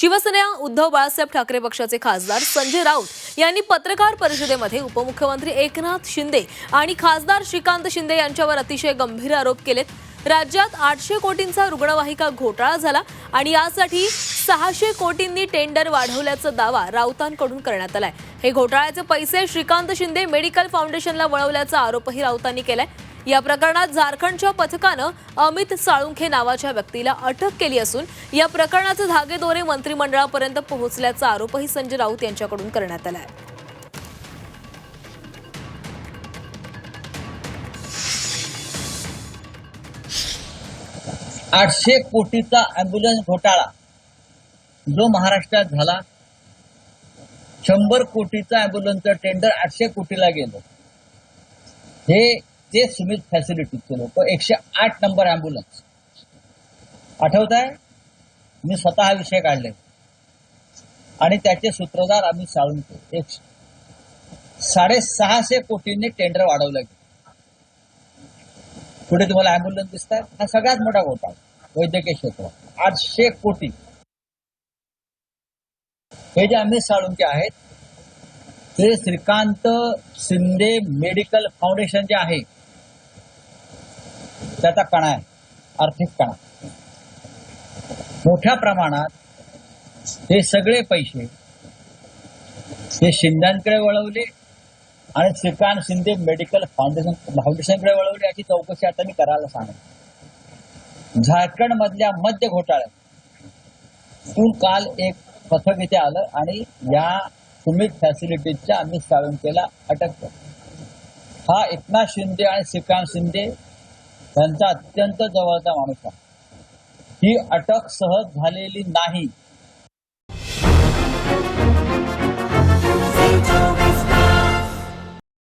शिवसेना उद्धव बाळासाहेब ठाकरे पक्षाचे खासदार संजय राऊत यांनी पत्रकार परिषदेमध्ये उपमुख्यमंत्री एकनाथ शिंदे आणि खासदार श्रीकांत शिंदे यांच्यावर अतिशय गंभीर आरोप केलेत. राज्यात आठशे कोटींचा रुग्णवाहिका घोटाळा झाला आणि यासाठी सहाशे कोटींनी टेंडर वाढवल्याचा दावा राऊतांकडून करण्यात आलाय. हे घोटाळ्याचे पैसे श्रीकांत शिंदे मेडिकल फाउंडेशनला वळवल्याचा आरोपही राऊतांनी केलाय. या प्रकरणात झारखंडच्या पथकानं अमित साळुंखे नावाच्या व्यक्तीला अटक केली असून या प्रकरणाचे धागेदोरे मंत्रिमंडळापर्यंत पोहोचल्याचा आरोपही संजय राऊत यांच्याकडून करण्यात आला आहे. आठशे कोटीचा अँब्युलन्स घोटाळा जो महाराष्ट्रात झाला. शंभर कोटीचा अँब्युलन्सचं टेंडर आठशे कोटीला गेलं. हे ते सुमित फॅसिलिटीचे लोक एकशे आठ नंबर अँब्युलन्स आठवत आहे मी स्वतः हा विषय काढले आणि त्याचे सूत्रधार आम्ही साळून एक साडेसहाशे कोटींनी टेंडर वाढवलं गेलं. पुढे तुम्हाला अँब्युलन्स दिसत हा सगळ्यात मोठा घोटाळा वैद्यकीय क्षेत्रात. आठशे कोटी. हे जे अमित साळुंके आहेत ते श्रीकांत शिंदे मेडिकल फाउंडेशन जे आहे त्याचा कणा आहे. आर्थिक कणा. मोठ्या प्रमाणात हे सगळे पैसे ते शिंद्यांकडे वळवले आणि श्रीकांत शिंदे मेडिकल फाउंडेशन फाउंडेशनकडे वळवले. अशी चौकशी आता मी करायला सांगेन. झारखंड मधल्या मध्य घोटाळ्यात तू काल एक पथक इथे आलं आणि या सुमित फॅसिलिटीजच्या अमित साळुंकेला अटक हा एकनाथ शिंदे आणि श्रीकांत शिंदे त्यांचा अत्यंत जवळचा माणूस आहे. ही अटक सहज झालेली नाही.